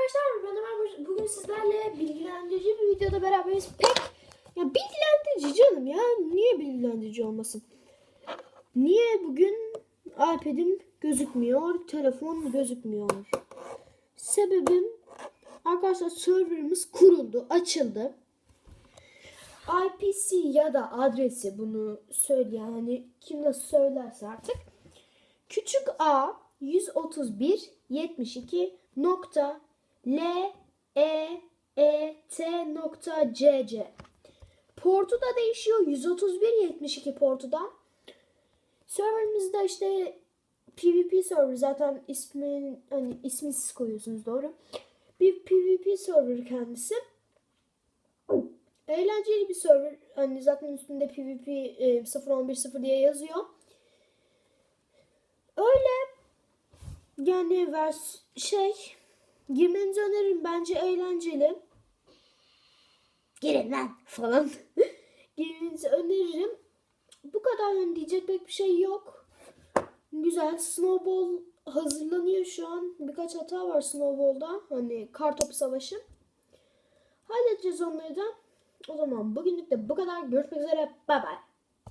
arkadaşlar ben Ömer bugün sizlerle bilgilendirici bir videoda beraberiz. Pek ya bilgilendirici canım ya niye bilgilendirici olmasın? Niye bugün iPad'im gözükmüyor, telefon gözükmüyor? Sebebim arkadaşlar serverımız kuruldu, açıldı. IPC ya da adresi bunu söyleyen hani kim nasıl söylerse artık küçük a 131 72 nokta l e e t nokta c c. Portu da değişiyor. 131 72 portu da serverımızda işte PvP server zaten ismin hani ismi siz koyuyorsunuz doğru. Bir PvP server kendisi. Eğlenceli bir server. Hani zaten üstünde PvP e, 0.11.0 diye yazıyor. Öyle. Yani vers şey girmenizi öneririm bence eğlenceli. Girin lan falan. Girmenizi öneririm. Bu kadar hani diyecek pek bir şey yok. Güzel. Snowball hazırlanıyor şu an. Birkaç hata var Snowball'da. Hani kartopu savaşı. Halledeceğiz onları da. O zaman bugünlük de bu kadar. Görüşmek üzere. Bay bay.